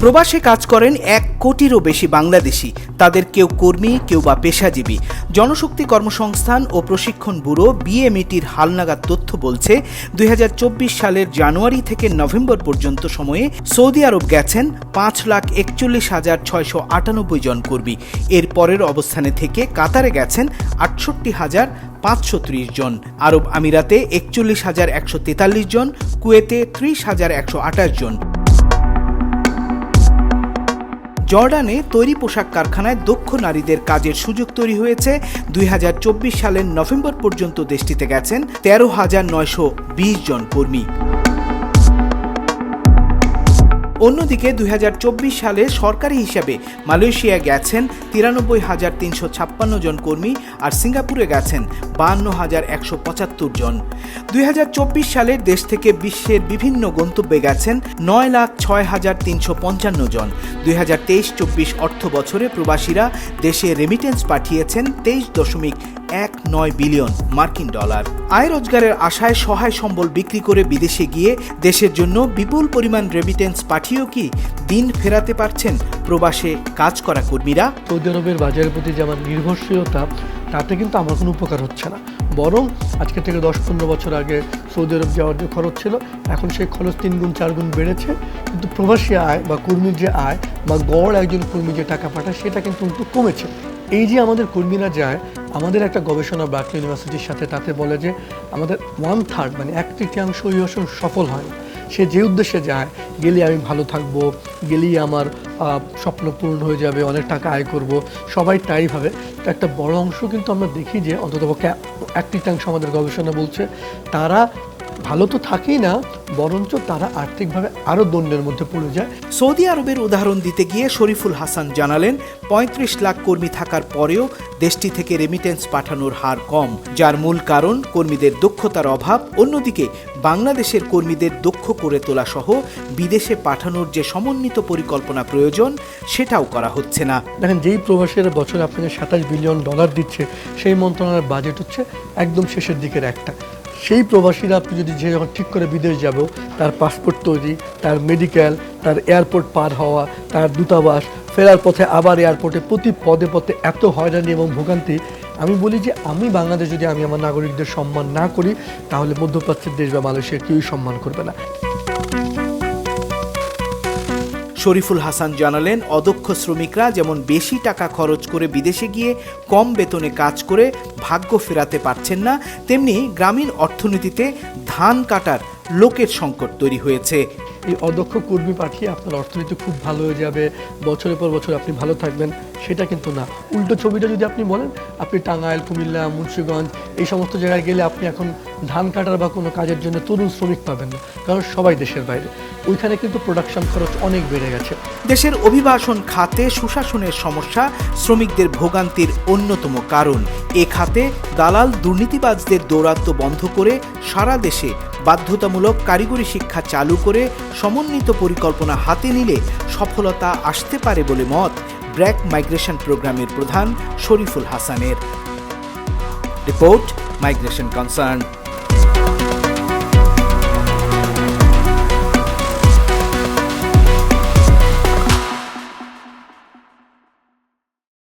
প্রবাসে কাজ করেন এক কোটিরও বেশি বাংলাদেশি। তাদের কেউ কর্মী, কেউ বা পেশাজীবী। জনশক্তি কর্মসংস্থান ও প্রশিক্ষণ ব্যুরো বিএমইটির হালনাগাদ তথ্য বলছে, দুই হাজার চব্বিশ সালের জানুয়ারি থেকে নভেম্বর পর্যন্ত সময়ে সৌদি আরব গেছেন পাঁচ লাখ একচল্লিশ হাজার ছয়শো আটানব্বই জন কর্মী। এর পরের অবস্থানে থেকে কাতারে গেছেন আটষট্টি হাজার পাঁচশো জন। আরব আমিরাতে একচল্লিশ হাজার একশো তেতাল্লিশ জন, কুয়েতে ত্রিশ হাজার একশো আঠাশ জন। জর্ডানে তৈরি পোশাক কারখানায় দক্ষ নারীদের কাজের সুযোগ তৈরি হয়েছে। দুই হাজার চব্বিশ সালের নভেম্বর পর্যন্ত দেশটিতে গেছেন তেরো হাজার নয়শো বিশ জন কর্মী। অন্যদিকে দুই হাজার চব্বিশ সালে সরকারি হিসাবে মালয়েশিয়া গেছেন তিরানব্বই হাজার তিনশো ছাপ্পান্ন জন কর্মী আর সিঙ্গাপুরে গেছেন বাহান্ন হাজার একশো পঁচাত্তর জন। দুই হাজার চব্বিশ সালে দেশ থেকে বিশ্বের বিভিন্ন গন্তব্যে গেছেন নয় লাখ ছয় হাজার তিনশো পঞ্চান্ন জন। দুই হাজার তেইশ চব্বিশ অর্থ বছরে প্রবাসীরা দেশে রেমিটেন্স পাঠিয়েছেন তেইশ দশমিক এক নয় বিলিয়ন মার্কিন ডলার। আয় রোজগারের আশায় সহায় সম্বল বিক্রি করে বিদেশে গিয়ে দেশের জন্য বিপুল পরিমাণ রেমিটেন্স পাঠিয়েও কি দিন ফেরাতে পারছেন প্রবাসে কাজ করা কর্মীরা? সৌদি আরবের বাজারের প্রতি যে আমার নির্ভরশীলতা, তাতে কিন্তু আমার কোনো উপকার হচ্ছে না। বরং আজকে থেকে দশ পনেরো বছর আগে সৌদি আরব যাওয়ার যে খরচ ছিল, এখন সেই খরচ তিন গুণ চার গুণ বেড়েছে। কিন্তু প্রবাসী আয় বা কর্মীর যে আয় বা গড় একজন কর্মী যে টাকা পাঠায়, সেটা কিন্তু কমেছে। এই যে আমাদের কর্মীরা যায়, আমাদের একটা গবেষণা বার্কলি ইউনিভার্সিটির সাথে তাতে বলে যে আমাদের ওয়ান থার্ড মানে এক তৃতীয়াংশ আসন সফল হয়। সে যে উদ্দেশ্যে যায় গেলে আমি ভালো থাকব, গেলেই আমার স্বপ্ন পূর্ণ হয়ে যাবে, অনেক টাকা আয় করব। সবাই তাই ভাবে। একটা বড় অংশ কিন্তু আমরা দেখি যে অন্ততপক্ষে এক তৃতীয়াংশ আমাদের গবেষণা বলছে, তারা ভালো তো থাকেই না বরঞ্চ তারা আর্থিকভাবে আরও দণ্ডের মধ্যে পড়ে যায়। সৌদি আরবের উদাহরণ দিতে গিয়ে শরীফুল হাসান জানালেন পঁয়ত্রিশ লাখ কর্মী থাকার পরেও দেশটি থেকে রেমিটেন্স পাঠানোর হার কম যার মূল কারণ কর্মীদের দক্ষতার অভাব। অন্যদিকে বাংলাদেশের কর্মীদের দক্ষ করে তোলা সহ বিদেশে পাঠানোর যে সমন্বিত পরিকল্পনা প্রয়োজন সেটাও করা হচ্ছে না। দেখেন যেই প্রবাসের বছর আপনাকে সাতাশ বিলিয়ন ডলার দিচ্ছে সেই মন্ত্রণালয়ের বাজেট হচ্ছে একদম শেষের দিকের একটা। সেই প্রবাসীরা আপনি যদি যে যখন ঠিক করে বিদেশ যাব, তার পাসপোর্ট তৈরি, তার মেডিকেল তার এয়ারপোর্ট পার হওয়া, তার দূতাবাস, ফেরার পথে আবার এয়ারপোর্টে প্রতি পদে পথে এত হয়রানি এবং ভোগান্তি, আমি বলি যে আমি বাংলাদেশ যদি আমি আমার নাগরিকদের সম্মান না করি, তাহলে মধ্যপ্রাচ্যের দেশ বা মালয়েশিয়া কেউই সম্মান করবে না। শরীফুল হাসান জানালেন, অদক্ষ শ্রমিকরা যেমন বেশি টাকা খরচ করে বিদেশে গিয়ে কম বেতনে কাজ করে ভাগ্য ফেরাতে পারছেন না, তেমনি গ্রামীণ অর্থনীতিতে ধান কাটার লোকের সংকট তৈরি হয়েছে। এই অদক্ষ কর্মী পাঠিয়ে আপনার অর্থনীতি খুব ভালো হয়ে যাবে, বছরের পর বছর আপনি ভালো থাকবেন, সেটা কিন্তু না। উল্টো ছবিটা যদি আপনি বলেন, আপনি টাঙ্গাইল, কুমিল্লা, মুন্সিগঞ্জ, এই সমস্ত জায়গায় গেলে আপনি এখন ধান কাটার বা কোনো কাজের জন্য তরুণ শ্রমিক পাবেন না, কারণ সবাই দেশের বাইরে। ওইখানে কিন্তু প্রোডাকশন খরচ অনেক বেড়ে গেছে। দেশের অভিবাসন খাতে সুশাসনের সমস্যা শ্রমিকদের ভোগান্তির অন্যতম কারণ। এ খাতে দালাল দুর্নীতিবাজদের দৌরাত্ম্য বন্ধ করে সারা দেশে বাধ্যতামূলক কারিগরি শিক্ষা চালু করে সমন্বিত পরিকল্পনা হাতে নিলে সফলতা আসতে পারে বলে মত ব্র্যাক মাইগ্রেশন প্রোগ্রামের প্রধান শরীফুল হাসানের। Report migration concern.